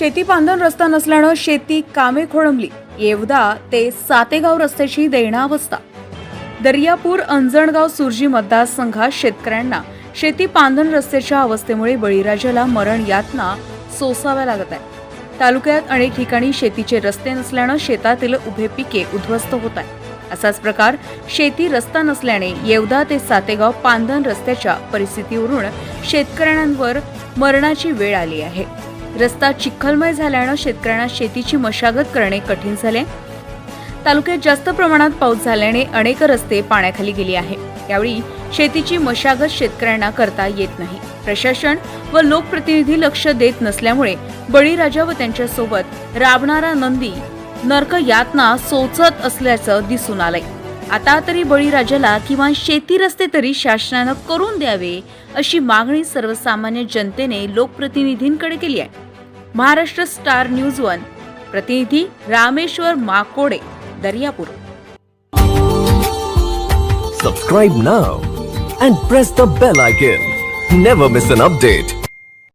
शेती बांधण रस्ता नसल्यानं शेती कामे खोळंबली. येवदा ते सातेगाव रस्त्याची दैनावस्था दर्यापूर अंजणगाव सुरजी मतदारसंघात शेतकऱ्यांना शेती पांधन रस्त्याच्या अवस्थेमुळे बळीराजाला मरण यातना सोसाव्या लागत आहे. तालुक्यात अनेक ठिकाणी शेतीचे रस्ते नसल्यानं शेतातील उभे पिके उद्ध्वस्त होत आहे असाच प्रकार शेती रस्ता नसल्याने येवदा ते सातेगाव पांधन रस्त्याच्या परिस्थितीवरून शेतकऱ्यांवर मरणाची वेळ आली आहे. रस्ता चिखलमय झाल्यानं शेतकऱ्यांना शेतीची मशागत करणे कठीण झाले. तालुक्यात जास्त प्रमाणात पाऊस झाल्याने अनेक रस्ते पाण्याखाली गेले आहे यावेळी शेतीची मशागत शेतकऱ्यांना करता येत नाही. प्रशासन व लोकप्रतिनिधी लक्ष देत नसल्यामुळे बळीराजा व त्यांच्यासोबत राबणारा नंदी नरक यातना सोचत असल्याचं दिसून आलंय. आता तरी बळीराजाला किंवा शेती रस्ते तरी शासनानं करून द्यावे अशी मागणी सर्वसामान्य जनतेने लोकप्रतिनिधींकडे केली आहे. महाराष्ट्र स्टार न्यूज वन प्रतिनिधी Rameshwar Makode Daryapur. Subscribe now and press the bell icon never miss an update